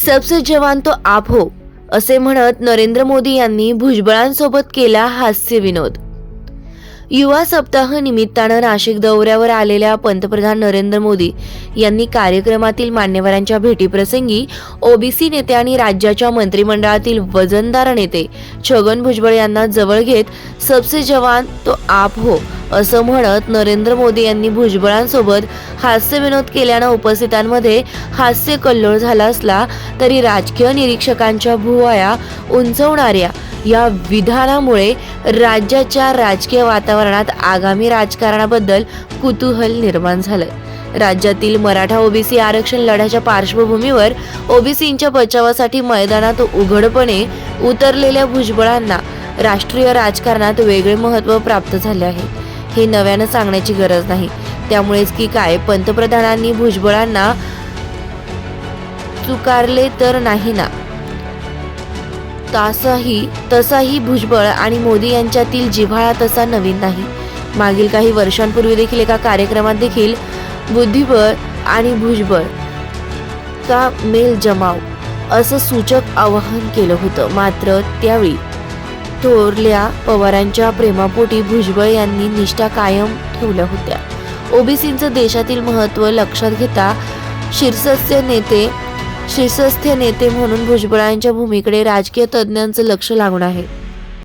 सबसे जवान तो आप हो असे म्हणत नरेंद्र मोदी यांनी भुजबळांसोबत केला हास्य विनोद. युवा सप्ताह निमित्तानं नाशिक दौऱ्यावर आलेल्या पंतप्रधान नरेंद्र मोदी यांनी कार्यक्रमातील मान्यवरांच्या भेटीप्रसंगी ओबीसी नेते आणि राज्याच्या मंत्रिमंडळातील वजनदार नेते छगन भुजबळ यांना जवळ घेत सबसे जवान तो आप हो असं म्हणत नरेंद्र मोदी यांनी भुजबळांसोबत हास्यविनोद केल्यानं उपस्थितांमध्ये हास्य कल्लोळ झाला असला तरी राजकीय निरीक्षकांच्या भुवया उंचवणाऱ्या या विधानामुळे राज्याच्या राजकीय वातावरणात आगामी राजकारणाबद्दल कुतूहल निर्माण झालं राज्यातील मराठा ओबीसी आरक्षण लढ्याच्या पार्श्वभूमीवर ओबीसींच्या बचावासाठी मैदानात उघडपणे उतरलेल्या भुजबळांना राष्ट्रीय राजकारणात वेगळे महत्त्व प्राप्त झाले आहे. हे नव्यानं सांगण्याची गरज नाही. त्यामुळेच की काय पंतप्रधानांनी भुजबळांना चुकारले तर नाही ना? तसाही तसाही भुजबळ आणि मोदी यांच्यातील जिव्हाळा तसा नवीन नाही. मागील काही वर्षांपूर्वी देखील एका कार्यक्रमात देखील बुद्धिबळ आणि भुजबळ का मेल जमाव असं सूचक आवाहन केलं होतं. मात्र त्यावेळी थोरल्या पवारांच्या प्रेमापोटी भुजबळ यांनी निष्ठा कायम ठेवल्या होत्या. ओबीसींचं देशातील महत्त्व लक्षात घेता शीर्षस्थ नेते शीर्षस्थ नेते म्हणून भुजबळांच्या भूमीकडे राजकीय तज्ज्ञांचं लक्ष लागून आहे.